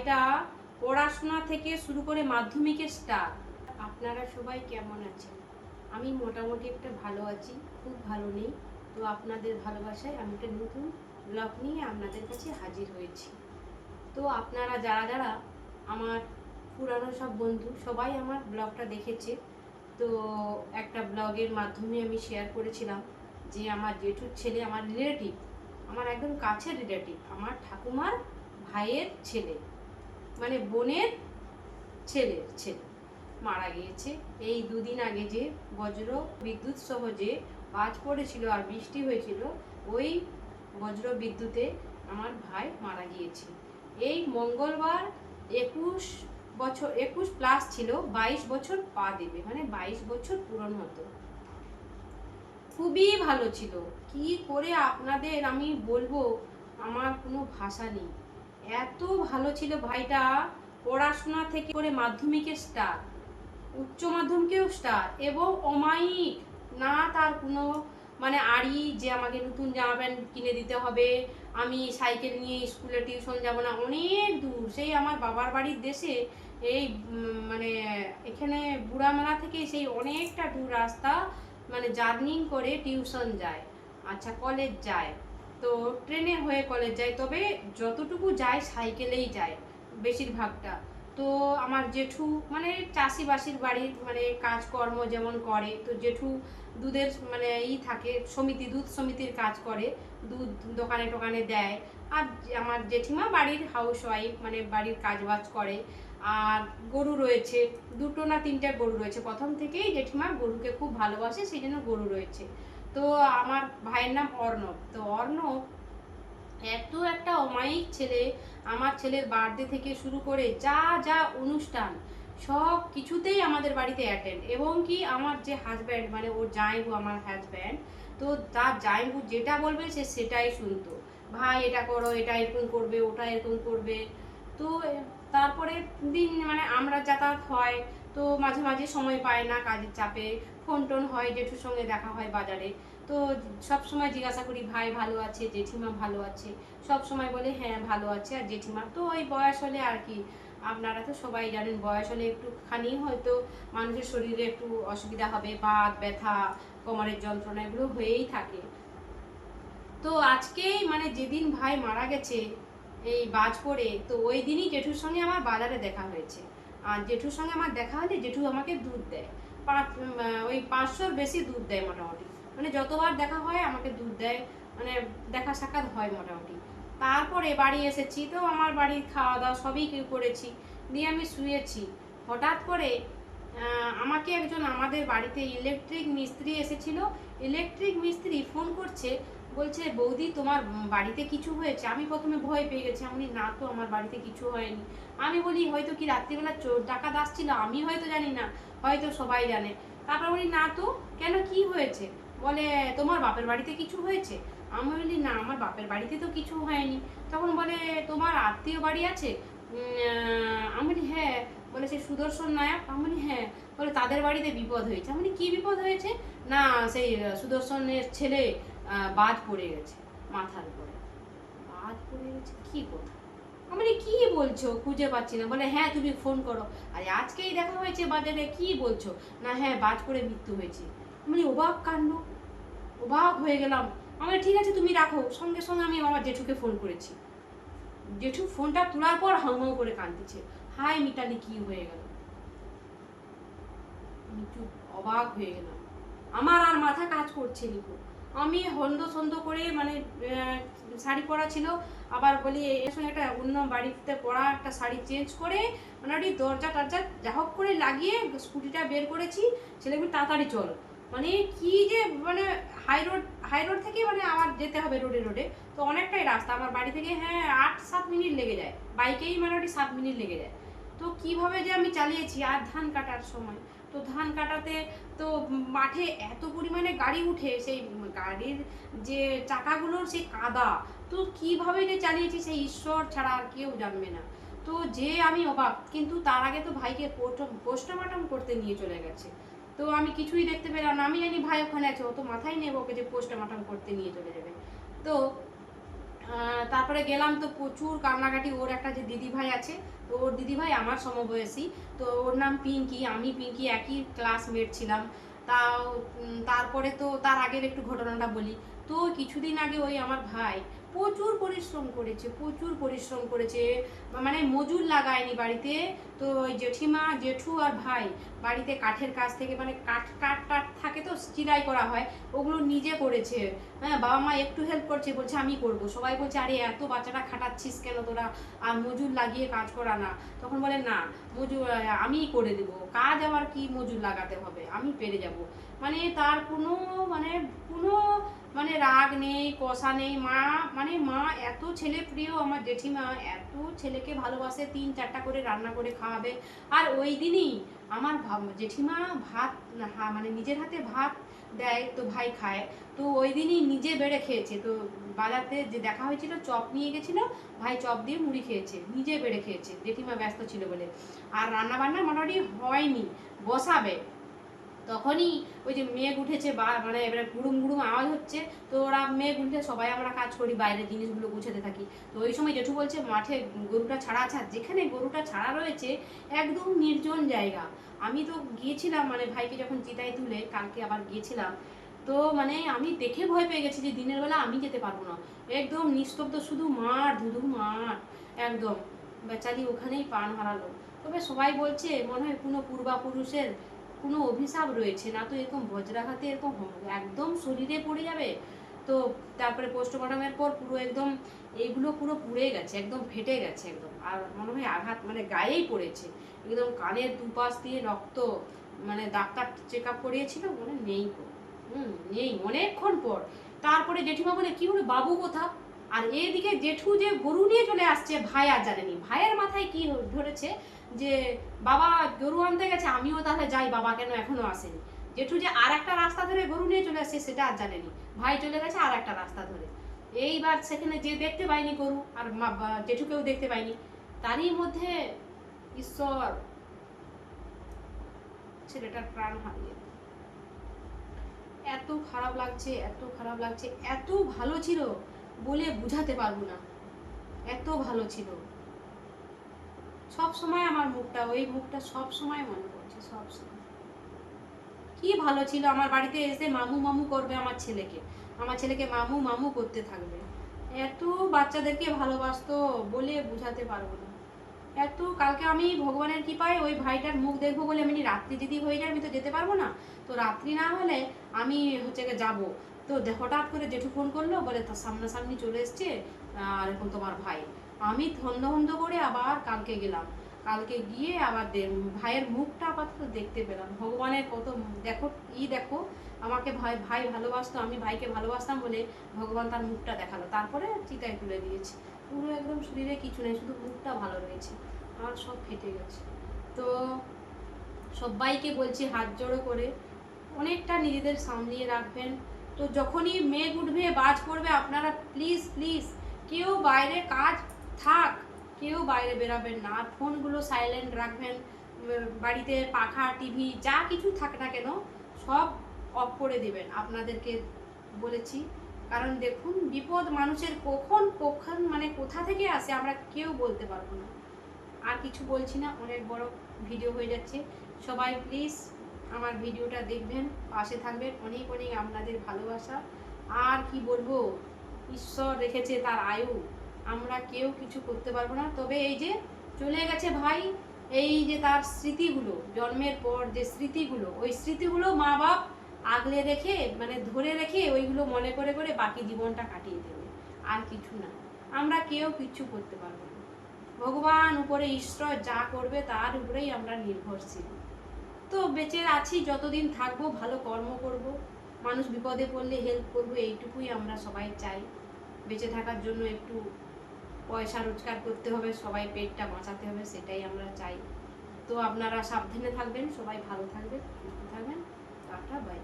ভাইটা পড়াশোনা থেকে শুরু করে মাধ্যমিকের স্টার আপনারা সবাই কেমন আছেন? আমি মোটামুটি একটা ভালো আছি, খুব ভালো নেই। তো আপনাদের ভালোবাসায় আমি একটা নতুন ব্লগ নিয়ে আপনাদের কাছে হাজির হয়েছি। তো আপনারা যারা যারা আমার পুরানো সব বন্ধু, সবাই আমার ব্লগটা দেখেছে। তো একটা ব্লগের মাধ্যমে আমি শেয়ার করেছিলাম যে আমার জেঠুর ছেলে, আমার রিলেটিভ আমার একদম কাছের রিলেটিভ আমার ঠাকুমার ভাইয়ের ছেলে। মানে বোনের ছেলের ছেলে মারা গিয়েছে। এই দুদিন আগে যে বজ্র বিদ্যুৎ সহ যে বাজ পড়েছিল আর বৃষ্টি হয়েছিল, ওই বজ্র বিদ্যুতে আমার ভাই মারা গিয়েছে। এই মঙ্গলবার একুশ বছর, একুশ প্লাস ছিল, বাইশ বছর পা দেবে মানে বাইশ বছর পূরণ হতো। খুবই ভালো ছিল। কি করে আপনাদের আমি বলব, আমার কোনো ভাষা নেই। এত ভালো ছিল ভাইটা। পড়াশোনা থেকে করে মাধ্যমিকে স্টার উচ্চ মাধ্যমিকেও স্টার এবং অমায়িক। না, তার কোনো মানে আড়ি যে আমাকে নতুন জামা প্যান্ট কিনে দিতে হবে, আমি সাইকেল নিয়ে স্কুলে টিউশন যাব না, অনেক দূর। সেই আমার বাবার বাড়ির দেশে এই মানে এখানে বুড়ামেলা থেকে সেই অনেকটা দূর রাস্তা মানে জার্নিং করে টিউশন যায় আচ্ছা কলেজ যায়। তো ট্রেনে হয়ে কলেজ যায় তবে যতটুকু যায় সাইকেলেই যায় বেশিরভাগটা। তো আমার জেঠু মানে চাষিবাসির বাড়ির মানে কাজকর্ম যেমন করে, তো জেঠু দুধের মানে ই থাকে, সমিতি, দুধ সমিতির কাজ করে। দুধ দোকানে টোকানে দেয়। আর আমার জেঠিমা বাড়ির হাউস ওয়াইফ মানে বাড়ির কাজবাজ করে। আর গরু রয়েছে, দুটো না তিনটে গরু রয়েছে। প্রথম থেকেই জেঠিমা গরুকে খুব ভালোবাসে, সেই জন্য গরু রয়েছে। তো আমার ভাইয়ের নাম অর্ণব। তো অর্ণব এত একটা অমায়িক ছেলে আমার ছেলের বার্থডে থেকে শুরু করে যা যা অনুষ্ঠান সব কিছুতেই আমাদের বাড়িতে অ্যাটেন্ড এবং কি আমার যে হাজব্যান্ড মানে ওর জামাইবু আমার হাজব্যান্ড তো তার জামাইবু যেটা বলবে সে সেটাই শুনতো। ভাই, এটা করো, এটা এরকম করবে, ওটা এরকম করবে। তো তারপরে দিন মানে আমরা যাতায়াত হয়। তো মাঝে মাঝে সময় পায় না, কাজের চাপে। ফোন টোন হয়, জেঠুর সঙ্গে দেখা হয় বাজারে। তো সব সময় জিজ্ঞাসা করি, ভাই ভালো আছে? জেঠিমা ভালো আছে? সব সময় বলে হ্যাঁ ভালো আছে। আর জেঠিমা, তো ওই বয়স হলে আর কি? আপনারা তো সবাই জানেন, বয়স হলে একটুখানি হয়তো মানুষের শরীরে একটু অসুবিধা হবে, বাত, ব্যথা, কোমরের যন্ত্রণা এগুলো হয়েই থাকে। তো আজকেই মানে যেদিন ভাই মারা গেছে, এই বাজ পড়ে, তো ওই দিনই জেঠুর সঙ্গে আমার বাজারে দেখা হয়েছে। আর জেঠুর সঙ্গে আমার দেখা হলে জেঠু আমাকে দুধ দেয়। পাঁচ ওই পাঁচশোর বেশি দুধ দেয় মোটামুটি। মানে যতবার দেখা হয় আমাকে দুধ দেয় মানে দেখা সাক্ষাৎ হয় মোটামুটি। তারপরে বাড়ি এসেছি, তো আমার বাড়ির খাওয়া দাওয়া সবই করেছি। দিয়ে আমি শুয়েছি। হঠাৎ করে আমাকে একজন আমাদের বাড়িতে ইলেকট্রিক মিস্ত্রি এসেছিল। ইলেকট্রিক মিস্ত্রি ফোন করছে বলছে, বৌদি, তোমার বাড়িতে কিছু হয়েছে? আমি প্রথমে ভয় পেয়ে গেছি। আমি না তো, আমার বাড়িতে কিছু হয়নি। আমি বলি, হয়তো কি রাত্রিবেলা চোর ডাকাত আসছিল? আমি হয়তো জানি না। হয়তো সবাই জানে। তারপর বলি, না তো, কেন কি হয়েছে? বলে, তোমার বাপের বাড়িতে কিছু হয়েছে? আমি বলি, না, আমার বাপের বাড়িতে তো কিছু হয়নি। তখন বলে, তোমার আত্মীয় বাড়ি আছে? আমি বলি হ্যাঁ। বলে, সে সুদর্শন নায়ক। আমি বলি হ্যাঁ। বলে, তাদের বাড়িতে বিপদ হয়েছে। আমি বলি, কি বিপদ হয়েছে? না, সেই সুদর্শনের ছেলে বাজ পড়ে গেছে, মাথার উপরে। বাদ পড়ে গেছে? কি কথা? আমি কি বলছো? খুঁজে পাচ্ছি না। বলে হ্যাঁ তুমি ফোন করো। আরে, আজকেই দেখা হয়েছে বাজারে, কি বলছো? না হ্যাঁ বাজ করে মৃত্যু হয়েছে। আমি অবাক কাণ্ড। অবাক হয়ে গেলাম। আমি ঠিক আছে, তুমি রাখো। সঙ্গে সঙ্গে আমি আমার জেঠুকে ফোন করেছি। জেঠু ফোনটা তোলার পর হাউমাউ করে কাঁদতেছে হাই মিতালি, কি হয়ে গেল? অবাক হয়ে গেলাম। আমার আর মাথা কাজ করছে নিকো আমি হন্দ সন্দ করে মানে শাড়ি পরা ছিল। আবার বলি এর সঙ্গে একটা অন্য বাড়িতে পরা একটা শাড়ি চেঞ্জ করে ওই দরজা টরজা যা হোক করে লাগিয়ে স্কুটিটা বের করেছি। ছেলেগুলো তাড়াতাড়ি চল। মানে কি যে মানে হাই রোড হাই রোড থেকে মানে আমার যেতে হবে রোডে রোডে তো অনেকটাই রাস্তা। আমার বাড়ি থেকে হ্যাঁ আট সাত মিনিট লেগে যায়। বাইকেই মোটামুটি সাত মিনিট লেগে যায়। তো কীভাবে যে আমি চালিয়েছি, আর ধান কাটার সময়। তো ধান কাটাতে তো মাঠে এত পরিমাণে গাড়ি উঠে, সেই গাড়ির যে চাকাগুলোর সেই কাদা, তো কীভাবে যে চালিয়েছি সেই ঈশ্বর ছাড়া আর কেউ জানবে না। তো যে আমি অবাক, কিন্তু তার আগে তো ভাইকে পোস্টমর্টম করতে নিয়ে চলে গেছে। তো আমি কিছুই দেখতে পেলাম না, আমি জানি ভাই ওখানে আছে, ও তো মাথায় নেব ওকে যে পোস্টমর্টম করতে নিয়ে চলে যাবে। তো তারপরে গেলাম তো প্রচুর কান্নাকাটি। ওর একটা যে দিদি ভাই আছে, তো ওর দিদি ভাই আমার সমবয়সী। তো ওর নাম পিঙ্কি, আমি পিঙ্কি একই ক্লাসমেট ছিলাম। তাও তারপরে তো তার আগের একটু ঘটনাটা বলি। তো কিছুদিন আগে ওই আমার ভাই প্রচুর পরিশ্রম করেছে, প্রচুর পরিশ্রম করেছে। মানে মজুর লাগায়নি বাড়িতে। তো ওই জেঠিমা, জেঠু আর ভাই বাড়িতে কাঠের কাজ থেকে মানে কাঠ কাঠ টাঠ থাকে তো চিরাই করা হয়, ওগুলো নিজে করেছে। হ্যাঁ বাবা মা একটু হেল্প করছে, বলছে আমি করব। সবাই বলছে, আরে এত বাচ্চাটা খাটাচ্ছিস কেন তোরা? আর মজুর লাগিয়ে কাজ করা না। তখন বলে, না, মজুর, আমিই করে দেবো। কাজ আমার কি মজুর লাগাতে হবে? আমি পেরে যাব। মানে তার কোনো মানে কোনো মানে রাগ নেই, কষা নেই। মা মানে মা এত ছেলে প্রিয় আমার জেঠিমা, এত ছেলেকে ভালোবাসে, তিন চারটা করে রান্না করে খাওয়াবে। আর ওই দিনই আমার জেঠিমা ভাত মানে নিজের হাতে ভাত দেয়, তো ভাই খায়। তো ওই দিনই নিজে বেড়ে খেয়েছে। তো বাজারতে যে দেখা হয়েছিল, চপ নিয়ে গেছিল, ভাই চপ দিয়ে মুড়ি খেয়েছে। নিজে বেড়ে খেয়েছে। জেঠিমা ব্যস্ত ছিল বলে। আর রান্না বান্না মোটামুটি হয়নি, বসাবে। তখনই ওই যে মেঘ উঠেছে বা মানে এবারে গুড়ুম গুড়ুম আওয়াজ হচ্ছে, তো ওরা মেঘ উঠলে সবাই আমরা কাজ করি, বাইরের জিনিসগুলো গুছাতে থাকি। তো ওই সময় জেঠু বলছে, মাঠে গরুটা ছাড়া আছে। যেখানে গরুটা ছাড়া রয়েছে, একদম নির্জন জায়গা। আমি তো গিয়েছিলাম মানে ভাইকে যখন চিতায় তুলে কালকে আবার গিয়েছিলাম, তো মানে আমি দেখে ভয় পেয়ে গেছি যে দিনের বেলা আমি যেতে পারব না। একদম নিস্তব্ধ, শুধু মাঠ ধুধু মাঠ, একদম। বেচারি ওখানেই প্রাণ হারালো। তবে সবাই বলছে, মনে হয় কোনো পূর্বাপুরুষের কোনো অভিশাপ রয়েছে না, তো এরকম বজ্রাঘাতে এরকম একদম শরীরে পড়ে যাবে, তো তারপরে পোস্টমর্টমের পর পুরো একদম এইগুলো পুরো পুড়ে গেছে, একদম ফেটে গেছে একদম। আর মনে হয় আঘাত মানে গায়েই পড়েছে, একদম কানের দুপাশ দিয়ে রক্ত মানে ডাক্তার চেক আপ করিয়েছিল মনে নেই। হুম, নেই, অনেকক্ষণ পর। তারপরে জেঠিমা বলে, কি হলো, বাবু কোথা আর এদিকে জেঠু যে গরু নিয়ে চলে আসছে, ভাই আর জানেনি। ভাইয়ের মাথায় কি ধরেছে যে, বাবা, গরু আনতে গেছে, আমিও তাহলে যাই, বাবা কেন এখনও আসেনি? জেঠু যে আর একটা রাস্তা ধরে গরু নিয়ে চলে আসছে, সেটা আর জানেনি। ভাই চলে গেছে আর একটা রাস্তা ধরে। এইবার সেখানে যে দেখতে পাইনি গরু, আর জেঠুকেও দেখতে পাইনি, তারই মধ্যে ঈশ্বর, ছেলেটার প্রাণ হারিয়ে এত খারাপ লাগছে, এত খারাপ লাগছে, এত ভালো ছিল বলে বুঝাতে পারব না। এত ভালো ছিল। সব সময় আমার মুখটা, ওই মুখটা সব সময় মনে পড়ছে, সব সময়। কি ভালো ছিল, আমার বাড়িতে এসে মামু মামু করবে আমার ছেলেকে। আমার ছেলেকে মামু মামু করতে থাকবে। এত বাচ্চাদেরকে ভালোবাসতো বলে বুঝাতে পারব না। এত, কালকে আমি ভগবানের কৃপায় ওই ভাইটার মুখ দেখব বলে আমি রাত্রি যদি হয়ে যায়, আমি তো যেতে পারব না। তো রাত্রি না হলে আমি হচ্ছে যাব। তো হঠাৎ করে জেঠু ফোন করল, বলে তার সামনাসামনি চলে এসছে, আর এখন তোমার ভাই। আমি ধন্দ ধন্দ করে আবার কালকে গেলাম। কালকে গিয়ে আবার ভাইয়ের মুখটা আপাতত দেখতে পেলাম। ভগবানের কত দেখো, ই দেখো, আমাকে ভাই ভাই ভালোবাসতো, আমি ভাইকে ভালোবাসতাম বলে ভগবান তার মুখটা দেখাল। তারপরে চিতায় তুলে দিয়েছে। পুরো একদম শরীরে কিছু নেই, শুধু মুখটা ভালো রয়েছে। আর সব ফেটে গেছে। তো সবাইকে বলছি হাত জোড়ো করে অনেকটা নিজেদের সামলিয়ে রাখবেন। তো যখনই মেঘ উঠবে, বাজ পড়বে, আপনারা প্লিজ প্লিজ কেউ বাইরে কাজ থাক, কেউ বাইরে বেরাবেন না। আর ফোনগুলো সাইলেন্ট রাখবেন বাড়িতে পাখা টিভি যা কিছু থাক না কেন, সব অফ করে দেবেন। আপনাদেরকে বলেছি। কারণ দেখুন, বিপদ মানুষের কখন কখন মানে কোথা থেকে আসে আমরা কেউ বলতে পারব না। আর কিছু বলছি না, অনেক বড় ভিডিও হয়ে যাচ্ছে। সবাই প্লিজ আমার ভিডিওটা দেখবেন, পাশে থাকবেন। অনেক অনেক আপনাদের ভালোবাসা। আর কি বলব? ঈশ্বর রেখেছে তার আয়ু। আমরা কেউ কিছু করতে পারব না। তবে এই যে চলে গেছে ভাই, এই যে তার স্মৃতিগুলো, জন্মের পর যে স্মৃতিগুলো, ওই স্মৃতিগুলো মা বাপ আগলে রেখে মানে ধরে রেখে ওইগুলো মনে করে করে বাকি জীবনটা কাটিয়ে দেবে। আর কিছু না। আমরা কেউ কিচ্ছু করতে পারব না। ভগবান উপরে ঈশ্বর যা করবে তার উপরেই আমরা নির্ভরশীল। তো বেঁচে আছি, যতদিন থাকব, ভালো কর্ম করব। মানুষ বিপদে পড়লে হেল্প করব, এইটুকুই আমরা সবাই চাই। বেঁচে থাকার জন্য একটু পয়সা রোজগার করতে হবে, সবাই পেটটা বাঁচাতে হবে, সেটাই আমরা চাই। তো আপনারা সাবধানে থাকবেন, সবাই ভালো থাকবেন, সুস্থ থাকবেন, টাটা বাই